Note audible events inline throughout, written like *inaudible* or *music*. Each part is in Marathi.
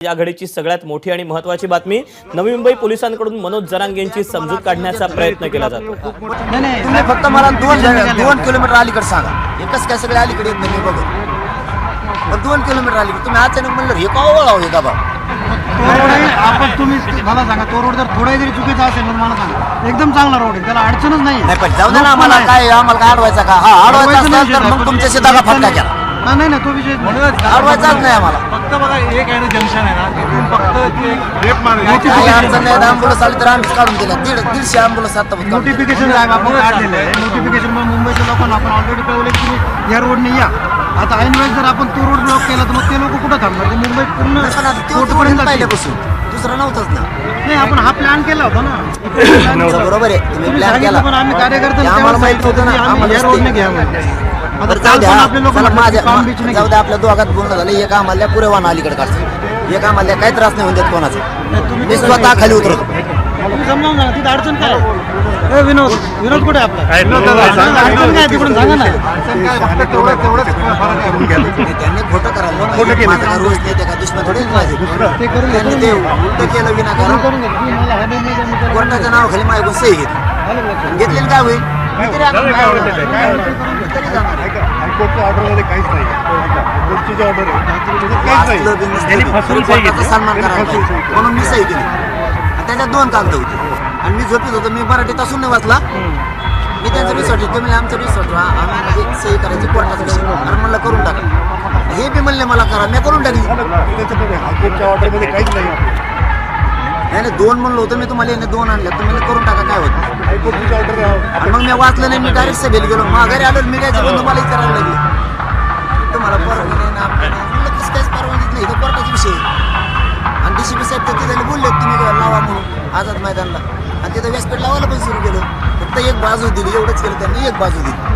या घडीची सगळ्यात मोठी आणि महत्वाची बातमी नवी मुंबई पोलिसांकडून मनोज जरांगेंची समजूत काढण्याचा प्रयत्न केला जातो. नाही फक्त मला दोन दोन किलोमीटर अलीकडे सांगा. एकच काय सगळे अलीकडे येत नाही मी बघत. पण दोन किलोमीटर अलीकडे तुम्ही अचानक म्हणलं हे का वळाव हे का आपण तुम्ही मला सांगा तो रोड जर थोडा जरी चुकीचा असेल तर मला सांगा. एकदम चांगला रोड आहे त्याला अडचणच नाही नाही पण जाऊ दे ना आम्हाला काय आम्हाला काय अडवायचा का? हा अडवायचा असेल तर मग तुमच्याशी दगा फटका केला. हा, नाही नाही तो विषय अडवायचाच नाही आम्हाला. फक्त बघा एक आहे ना जंक्शन आहे ना तिथून फक्त ते एक रेप काही अडचण नाही ॲम्ब्युलन्स आली तर आम्हीच काढून दिल्या. दीड दीडशे ॲम्ब्युलन्स आता नोटिफिकेशन साहेब आपण काढलेलं आहे. नोटिफिकेशन मुंबईच्या लोकांना आपण ऑलरेडी कळवले की तुम्ही या रोडने या. आता ऐन वेळेस जर आपण तो रोड ब्लॉक केला तर मग ते लोक कुठं थांबणार? ते मुंबईत पूर्ण कोर्टपर्यंत जातील. पहिल्यापासून. दुसरा नव्हताच ना. नाही आपण हा प्लॅन केला होता ना. *laughs* तुमचं बरोबर आहे. तुम्ही तुम्ही प्लॅन सांगितलं केला. पण आम्ही कार्यकर्ते ते आम्हाला माहीत होतं ना आम्हाला या रोडने घ्या आता बरं, जाऊ द्या. चला माझ्या जाऊ द्या आपल्या दोघात बोलणं झालं. एक आम्हाला पुरे वाहन अलीकडे काढतो एक आम्हाला काही त्रास नाही होऊन देत कोणाचा. मी स्वतः खाली उतरतो. समजावून सांगा तिथे अडचण काय? आहे? ए, विनोद विनोद कुठे आहे आपला? अडचण काय आहे तिकडून? सांगा ना. अडचण काय फक्त तेवढं तेवढंच फरक आहे घ्या. त्यांनी खोटं करायला खोटं केलं. माझा रोज नाही त्या का दुश्मन थोडे माझे? ते करून घे, त्यांनी करून ते घे. उलटं केलं विना करून कारण. करून घे. तुम्ही मला हा नाही, नाही, नाही, नाही, कोर्टाच्या नावाखाली माझ्याकडून सही घेतली. आलं लक्षात. घेतलेलं काय होईल? मी तरी आता? मी तरी जाणार. हायकोर्टच्या ऑर्डरमध्ये काहीच नाही. ऐका, कोर्टची जी ऑर्डर आहे काहीच नाही. सन्मान करायला. म्हणून मी सही केली. त्याच्यात दोन कागद होते. आणि मी झोपीत होतो. मी मराठीत असून नाही वाचला. मी त्यांचं रिसॉर्ट ते म्हणजे आमचं रिसॉर्ट आम्ही म्हणजे सही करायची कोर्टाचा विषय आणि म्हणलं करून टाका. हे बी म्हणले मला करा. मी करून टाकली त्याच्यामध्ये हायकोर्टच्या ऑर्डरमध्ये काहीच नाही नाही नाही दोन म्हणलं होतं मी तुम्हाला याने दोन आणल्या तुम्ही म्हणलं करून टाका काय होतं हायकोर्टची ऑर्डर आणि मग मी वाचलं नाही मी डायरेक्ट सभेला गेलो. माघारी आलो मीडियाचे बंधू मला विचारायला लागले. तुम्हाला परवानगी नाही ना आपलं नाही. म्हणलं कसं काहीच परवानगीच नाही. कोर्टाचा विषय आहे. आणि डी सी पी साहेब तर तिथे बोलले तुम्ही लावा म्हणून. आझाद मैदानला. आणि तिथं व्यासपीठ लावायला पण सुरू केलं. फक्त एक बाजू दिली एवढंच केलं त्यांनी एक बाजू दिली.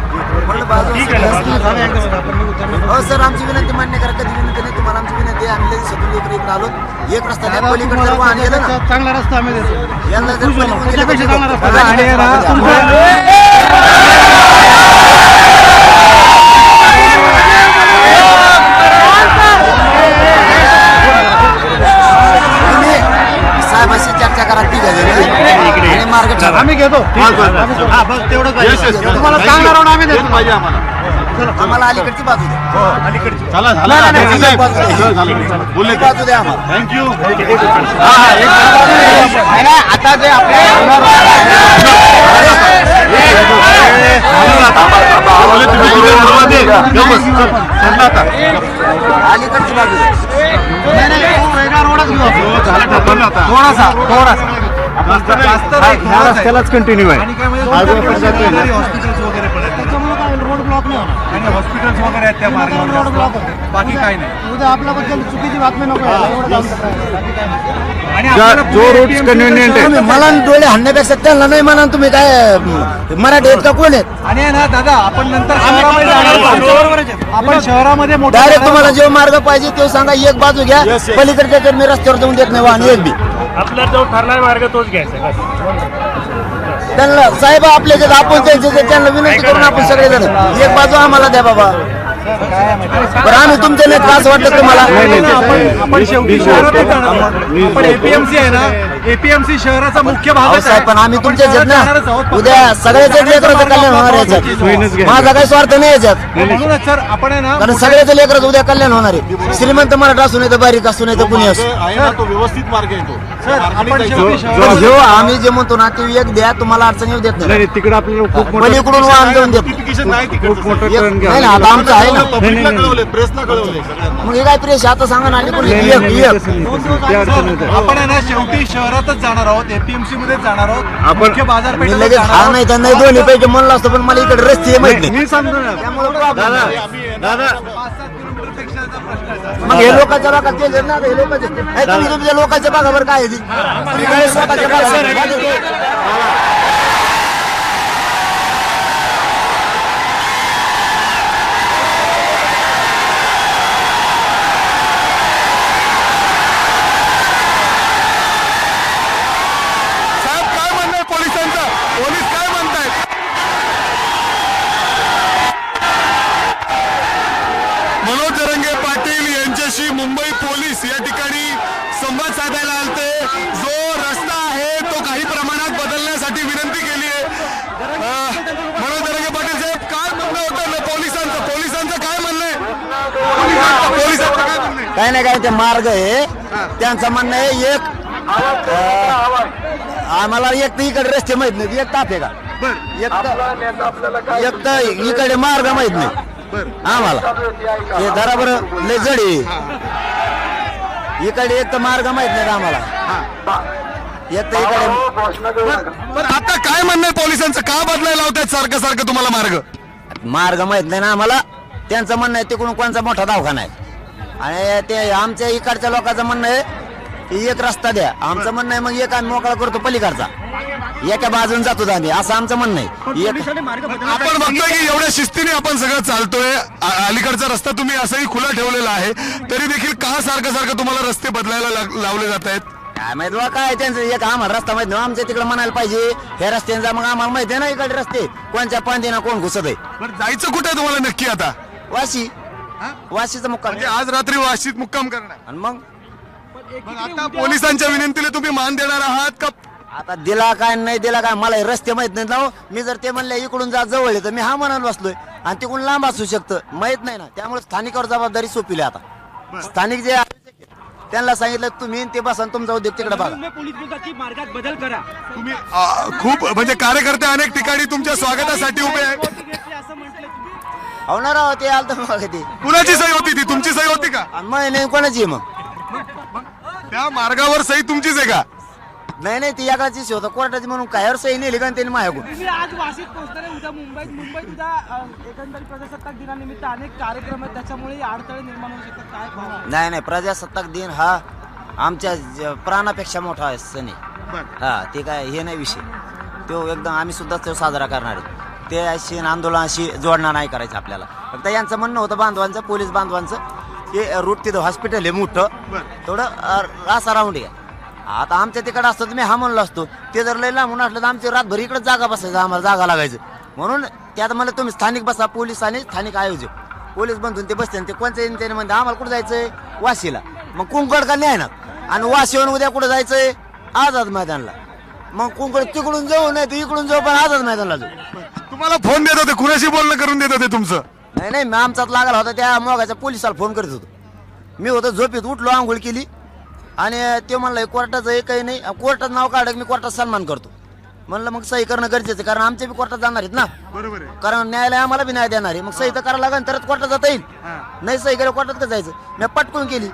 म्हणलं बाजू हो सर आमची विनंती मान्य करा कधी विनंती नाही तुम्हाला आमची विनंती आहे. आम्ही स्वतंत्र इकडे इकडे आलो. एक रस्ता त्या पलीकडे त्याच्यापेक्षा चांगला रस्ता आम्ही यांना जर आम्हाला अलीकडची बाजू द्या. अलीकडची. चला नाही, नाही, नाही, झालं. बाजू द्या. बोलले ही बाजू द्या आम्हाला. थँक्यू आता जे अलीकडची बाजू द्या. नाही नाही तो वेगळा रोडच घेऊ आपण. थोडासा थोडासा. जास्त ह्या रस्त्यालाच कंटिन्यू आहे. म्हणजे हा जो दोन रस्ता जातोय ना. हॉस्पिटल्स ब्लॉक नाही होणार. आणि हॉस्पिटल्स वगैरे आहेत त्या रोड मार्गावर ब्लॉक जास्त. बाकी काही नाही. उद्या आपल्याबद्दल चुकीची बातमी नको यायला. एवढं काय जो. रोड्स कन्व्हिनियंट आहे. तुम्ही मला डोळे हाणण्यापेक्षा त्यांना नाही म्हणा तुम्ही काय अं, मराठी आहेत का कोण आहेत? आणि आहे ना दादा आपण नंतर शहरामध्ये जाणार आहोत. आपण शहरामध्ये मोठ्या डायरेक्ट तुम्हाला जो मार्ग पाहिजे तो सांगा एक बाजू घ्या. पलीकडच्या तर मी रस्त्यावर जाऊन देत नाही वाहन एक बी. आपला जो ठरलाय मार्ग तोच घ्यायचा बस. त्यांना साहेब आपल्या जे आपण त्यांचे जे त्यांना विनंती करून आपण सगळे जण एक बाजू आम्हाला द्या बाबा. बरं आम्ही तुमच्या नाही त्रास वाटत तुम्हाला? आपण आपण शेवटी शहरातच जाणार आहोत. आपण एपीएमसी आहे ना एपीएमसी शहराचा मुख्य भाग साहेब पण आम्ही तुमच्या आहेत ना. उद्या सगळ्याच लेकराचं कल्याण होणार याच्यात माझा काही स्वार्थ नाही याच्यात. म्हणूनच सर आपण आहे ना कारण सगळ्याच लेकराचं उद्या कल्याण होणार आहे. श्रीमंत मराठा असून येतं बारीक असून येतं कुणी असं. आहे व्यवस्थित मार्ग येतो आम्ही जे म्हणतो ना ते एक द्या तुम्हाला अडचण येऊ देत नाही. नाही तिकडे आपल्याला खूप मोठं पलीकडून वाहन देऊन देत आता आमचं आहे ना. पब्लिकला कळवले प्रेसला कळवले सगळ्यांना. मग हे काय प्रेश आता सांगा ना आपण आहे ना शेवटी शहरातच जाणार आहोत एपीएमसी मध्ये जाणार आहोत आपण- मुख्य मी लगेच हा नाही तर नाही दोन्ही पैकी म्हणलं असतं पण मला इकडे रस्ते माहीत नाही मी समजू ना त्यामुळे problem दादा आहे. दादा पाच सात किलोमीटर पेक्षाचा प्रश्न आहे सर. मग हे लोकांच्या भागात जे ना हे लोकांचे तुम्ही तुमच्या लोकांच्या भागावर काय आहे ती? तुम्ही काय लोकांच्या भागावर- काय म्हणणं पोलिसांचं पोलीस काय म्हणतायत मनोज जरंगे पाटील यांच्याशी मुंबई पोलीस या ठिकाणी साधायला आलते जो रस्ता आहे तो काही प्रमाणात बदलण्यासाठी विनंती केली आहे अं, मनोज दरगे पाटील साहेब काय म्हणणं होतं ना पोलिसांचं पोलिसांचं काय म्हणणं आहे पोलिसांचं पोलिसांचं काय नाही काय ते मार्ग आहे. त्यांचं म्हणणं आहे एक अं, आम्हाला एक तर इकडे रस्ते माहीत नाही एक ताप आहे का? एक तर एक तर इकडे मार्ग माहीत नाही. आम्हाला. हे जरा बरं लय जड आहे. इकडे एक तर मार्ग माहीत नाही आम्हाला. एक तर इकडे पण आता काय म्हणणं आहे पोलिसांचं? का बदलायला लावतात सारखं सारखं तुम्हाला मार्ग? मार्ग माहीत नाही ना आम्हाला. त्यांचं म्हणणं आहे तिकडून कोणचा मोठा दवाखाना आहे? आणि ते आमच्या इकडच्या लोकांचं म्हणणं आहे की एक रस्ता द्या. आमचं म्हणणं आहे मग एक आम्ही मोकळा करतो पलीकडचा. एका बाजून जातो आम्ही. असं आमचं म्हणणं आहे. एक आपण बघतोय की एवढ्या शिस्तीने आपण सगळं चालतोय. अलीकडचा रस्ता तुम्ही असंही खुला ठेवलेला आहे. तरी देखील का सारखं सारखं तुम्हाला रस्ते बदलायला लाग- लावले जात आहेत? काय माहीत बा काय त्यांचं? एक आम्हाला रस्ता माहीत नाही. आमच्या तिकडे म्हणायला पाहिजे हे रस्त्याने जा. मग आम्हाला माहिती आहे ना इकडे रस्ते. कोणच्या पांदीना कोण घुसत आहे बरं जायचं कुठे आहे तुम्हाला नक्की आता? वाशी. वाशीचा मुक्काम. म्हणजे आज रात्री वाशीत मुक्काम करणार. आणि मग? मग आता पोलिसांच्या विनंतीला तुम्ही मान देणार आहात का? आता दिला काय नाही दिला काय मला हे रस्ते माहीत नाहीत ना हो. मी जर ते म्हणले इकडून जा जवळ आहे तर मी हा म्हणून बसलोय. आणि तिकडून लांब असू शकतं. माहीत नाही ना. त्यामुळे स्थानिकावर जबाबदारी सोपीली आता. स्थानिक जे आहे, त्यांना सांगितलं तुम्ही आणि ते बसा आणि तुमचा उद्योग तिकडे बघा. पोलीस बोलतात की मार्गात बदल करा. तुम्ही आ, खूप म्हणजे कार्यकर्ते अनेक ठिकाणी तुमच्या स्वागतासाठी उभे आहेत. असं म्हटलं होणार आहो ते आलं तर मग ते. कुणाची सही होती ती? तुमची सही होती का? आणि मग नाही कोणाची आहे मग? त्या मार्गावर सही तुमचीच आहे का? नाही नाही ती एकाचीच होतं. कोर्टाची म्हणून कायवर सही नेली का त्यांनी माझ्याकडून तुम्ही आज वाशीत पोहोचणार आहे उद्या मुंबईत. मुंबईत उद्या अ, एकंदरीत प्रजासत्ताक दिनानिमित्त अनेक कार्यक्रम आहेत. त्याच्यामुळे अडथळे निर्माण होऊ शकतात. काय भावना? नाही नाही प्रजासत्ताक दिन हा आमच्या ज- प्राणापेक्षा मोठा आहे सण आहे हा ते काय हे नाही विषय. तो एकदम आम्ही सुद्धा तो साजरा करणार आहे. ते अशी आंदोलनाशी जोडणार नाही करायचं आपल्याला. फक्त यांचं म्हणणं होतं बांधवांचं पोलीस बांधवांचं हे रूट तिथं हॉस्पिटल आहे मोठं. थोडं असा राऊंड आहे. आता आमच्या तिकडे असतं तर मी हा म्हणलो असतो ते जर लय लांबून असलं तर आमची रातभर इकडे जागा बसायचं आम्हाला जागा लागायचं. म्हणून त्यात मला तुम्ही स्थानिक बसा पोलीस आणि स्थानिक आयोजक. पोलीस बंधून ते बसते ते कोणत्या त्याने म्हणते आम्हाला कुठं जायचंय? वाशीला. मग कुंकड का नाही ना आणि वाशीहून उद्या कुठं जायचंय? आझाद मैदानला. मग कुंकड तिकडून जाऊ नाही तर इकडून जाऊ पण आझाद मैदानला जाऊ. तुम्हाला फोन देत होते कुणाशी बोलणं करून देत होते तुमचं? नाही नाही मी आमचाच लागला होता त्या मोगाच्या पोलिसाला फोन करत होतो. मी होतो झोपेत उठलो आंघोळ केली. आणि ते म्हणलं कोर्टाचं हे काही नाही कोर्टात नाव काढ मी कोर्टात सन्मान करतो. म्हणलं मग सही करणं गरजेचं कारण आमचे बी कोर्टात जाणार आहेत ना. बरोबर आहे. कारण न्यायालय आम्हाला बी न्याय देणार आहे. मग सही तर करावं लागेल तरच कोर्टात जाता येईल. नाही सही केलं कोर्टात का जायचं? मी पटकून केली.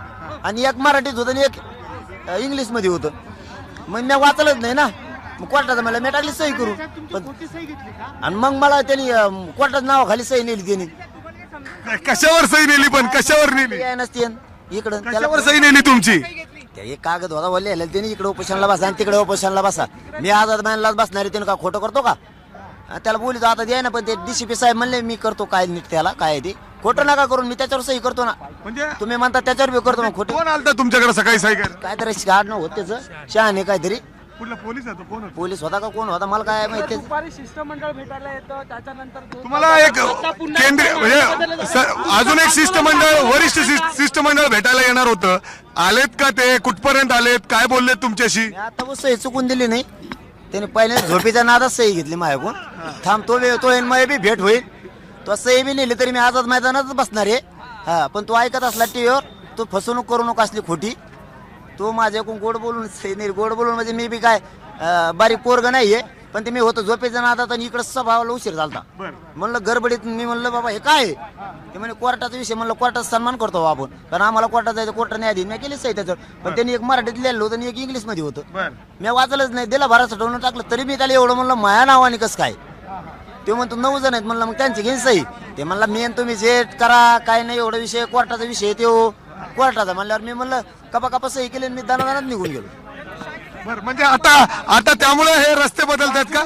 आणि एक मराठीत होतं आणि एक इंग्लिशमध्ये होतं. मग मी वाचलंच नाही ना. मग कोर्टाचं मला मी टाकली सही करू पण आणि मग मला त्यांनी अं, कोर्टात नावाखाली सही नेली त्यांनी. कशावर सही नेली पण? कशावर नेली? काय नसते इकडं त्याला कशावर सही नेली तुमची? त्या एक कागद होता वल्ले त्यांनी इकडे उपोषणला बसा आणि तिकडे उपोषणला बसा. मी आझाद मॅनलाच बसणार आहे त्यानं का खोटं करतो का? आणि त्याला बोलितो आता द्याय ना पण ते डीसीपी साहेब म्हणले मी करतो काय नीट त्याला काय आहे ते. खोटं नका करून मी त्याच्यावर सही करतो ना. म्हणजे? तुम्ही म्हणता त्याच्यावर बी करतो मग खोटं. कोण आलता तुमच्याकडे सकाळी सही कर काहीतरी काढणं होत त्याचं शहाणे काहीतरी. कुठला पोलीस आहे तो? कोण होता? पोलीस होता का? कोण होता? मला काय माहिती. दुपारी शिष्टमंडळ भेटायला येतं त्याच्यानंतर दोन तुम्हाला एक केंद्रीय म्हणजे स- अजून एक शिष्टमंडळ वरिष्ठ शिष्ट- शिष्टमंडळ भेटायला येणार होतं. आलेत का ते? कुठपर्यंत आलेत? काय बोललेत तुमच्याशी? मी आता व सही चुकून दिली नाही. त्याने पहिले झोपेच्या नादात सही घेतली माझ्याकडून. थांब तो बी- तो येईन माझी बी भेट होईल. तो सही बी नेली तरी मी आझाद मैदानातच बसणार आहे. हा पण तो ऐकत असला टीव्हीवर तो फसवणूक करू नको असली खोटी. तो माझ्याकडून गोड बोलून नाही गोड बोलून म्हणजे मी बी काय अं, बारीक पोरग नाहीये पण ते मी होतो झोपेच्या नादात आणि इकडे सभावाला उशीर झालता म्हणलं गडबडीत मी म्हणलं बाबा हे काय? आहे? ते म्हणे कोर्टाचा विषय. म्हणलं कोर्टाचा सन्मान करतो आपण. कारण आम्हाला कोर्टात जायचं कोर्टाने आधी मी केली सही त्याच्यावर पण त्यांनी एक मराठीत लिहिलं होतं आणि एक इंग्लिशमध्ये होतं मी वाचलंच नाही दिला भराचं ठेवून टाकलं तरी मी त्याला एवढं म्हणलं माया नावाने कसं काय? ते म्हणतो नऊ जण आहेत. म्हणलं मग त्यांची घेईन सही ते म्हणला मी आणि तुम्ही जे करा काय नाही एवढा विषय कोर्टाचा विषय आहे तो. कोर्टाचा म्हणल्यावर मी म्हणलं कपा कपा सही केली आणि मी दानादानात निघून गेलो. बरं म्हणजे आता आता त्यामुळे हे रस्ते बदलतात का?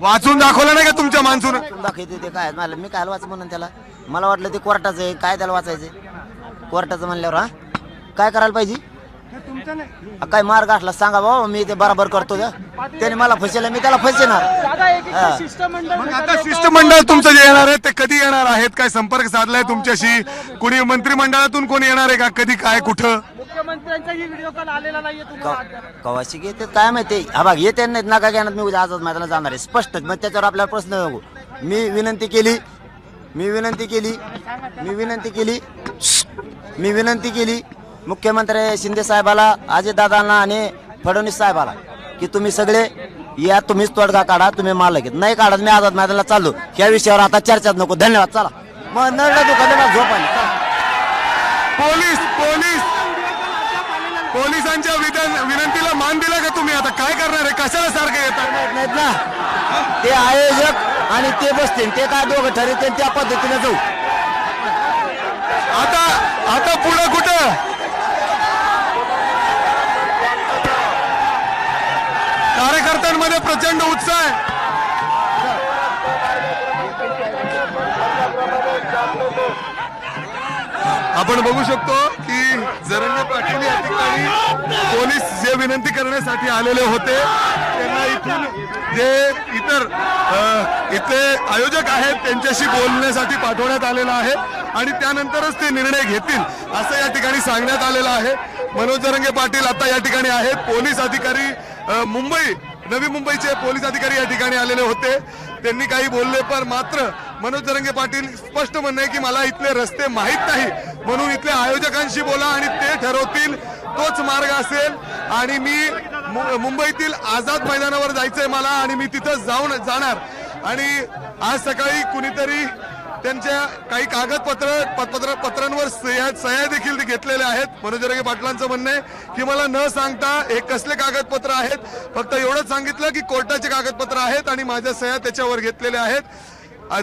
वाचून दाखवलं नाही का तुमच्या माणसून? दाखवते ते काय मला मी काय वाच म्हणून त्याला? मला वाटलं ते कोर्टाचं आहे काय त्याला वाचायचंय? कोर्टाचं म्हणल्यावर हा? काय करायला पाहिजे? काय मार्ग असला सांगा बाबा मी ते बराबर करतो त्या. त्याने मला फसेल मी त्याला फसेणार हा. मग आता. शिष्टमंडळ तुमचं जे येणार आहे ते कधी येणार आहेत? काय संपर्क साधलाय तुमच्याशी? कोणी मंत्रिमंडळातून कोणी येणार आहे का? कधी काय कुठं? मुख्यमंत्र्यांचाही व्हिडिओ कॉल आलेला नाहीये तुम्हाला अद्याप. कवाशी घेते काय माहिती? हा बघ येते नाहीत नका घेणार मी उद्या आझाद मैदानाला जाणार आहे. स्पष्ट मग त्याच्यावर आपल्याला प्रश्न नको मी विनंती केली. मी विनंती केली. मी विनंती केली. मी विनंती केली. मुख्यमंत्री शिंदे साहेबाला अजितदादांना आणि फडणवीस साहेबाला की तुम्ही सगळे या तुम्हीच तोडगा काढा तुम्ही माल घेत नाही काढत मी आझाद मैदानाला चाललो. या विषयावर आता चर्चाच नको. धन्यवाद. चला. मग नळला दुकानाला झोप आली. Police police. पोलिसांच्या विनंतीला मान दिला का तुम्ही? आता काय करणार आहे? कशाला सारखे येतात नाहीत ना. ते आयोजक आणि ते बसतील. ते काय दोघं ठरवतील त्या पद्धतीने जाऊ आता आता पुढं कुठं कार्यकर्त्यांमध्ये प्रचंड उत्साह आहे. आपण बघू शकतो की जरंगे पाटील या ठिकाणी पोलीस जे विनंती करण्यासाठी आलेले होते त्यांना इथून जे इतर इथले आयोजक आहेत त्यांच्याशी बोलण्यासाठी पाठवण्यात आलेलं आहे आणि त्यानंतरच ते निर्णय घेतील असं या ठिकाणी सांगण्यात आलेलं आहे. मनोज जरंगे पाटील आता या ठिकाणी आहेत. पोलीस अधिकारी मुंबई नवी मुंबईचे पोलीस अधिकारी या ठिकाणी आलेले होते. त्यांनी काही बोलले पण मात्र मनोज जरंगे पाटील स्पष्ट म्हणणं आहे की मला इथले रस्ते माहीत नाही. म्हणून इथल्या आयोजकांशी बोला आणि ते ठरवतील. तोच मार्ग असेल आणि मी मु- मुंबईतील आझाद मैदानावर जायचंय मला आणि मी तिथं जाऊन जाणार. आणि आज सकाळी कुणीतरी त्यांच्या काही कागदपत्र पत्र पत्रांवर सह्या सह्या देखील ते घेतलेल्या आहेत. मनोज पाटलांचं म्हणणं आहे की मला न सांगता हे कसले कागदपत्र आहेत? फक्त एवढंच सांगितलं की कोर्टाचे कागदपत्र आहेत आणि माझ्या सह्या त्याच्यावर घेतलेल्या आहेत.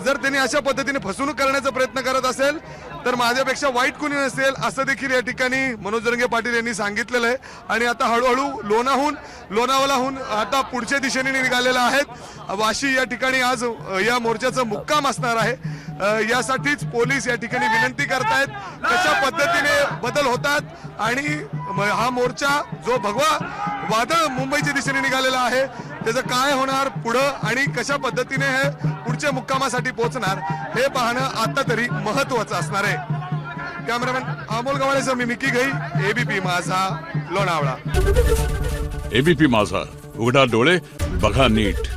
जर त्यांनी अशा पद्धतीने फसवणूक करण्याचा प्रयत्न करत असेल तर माझ्यापेक्षा वाईट कुणी नसेल असं देखील या ठिकाणी मनोजरंगे पाटील यांनी सांगितलेलं आहे. आणि आता हळूहळू लोणाहून लोणावलाहून आता पुढच्या दिशेने निघालेला आहेत. वाशी या ठिकाणी आज या मोर्चाचा मुक्काम असणार आहे. यासाठीच पोलीस या ठिकाणी विनंती करतायत. कशा पद्धतीने बदल होतात आणि हा मोर्चा जो भगवा वादळ मुंबईच्या दिशेने निघालेला आहे त्याचं काय होणार पुढं आणि कशा पद्धतीने हे पुढच्या मुक्कामासाठी पोहोचणार हे पाहणं आता तरी महत्वाचं असणार आहे. कॅमेरामॅन अमोल गवाळेसह मी मिकी गई एबीपी माझा लोणावळा. एबीपी माझा. उघडा डोळे बघा नीट.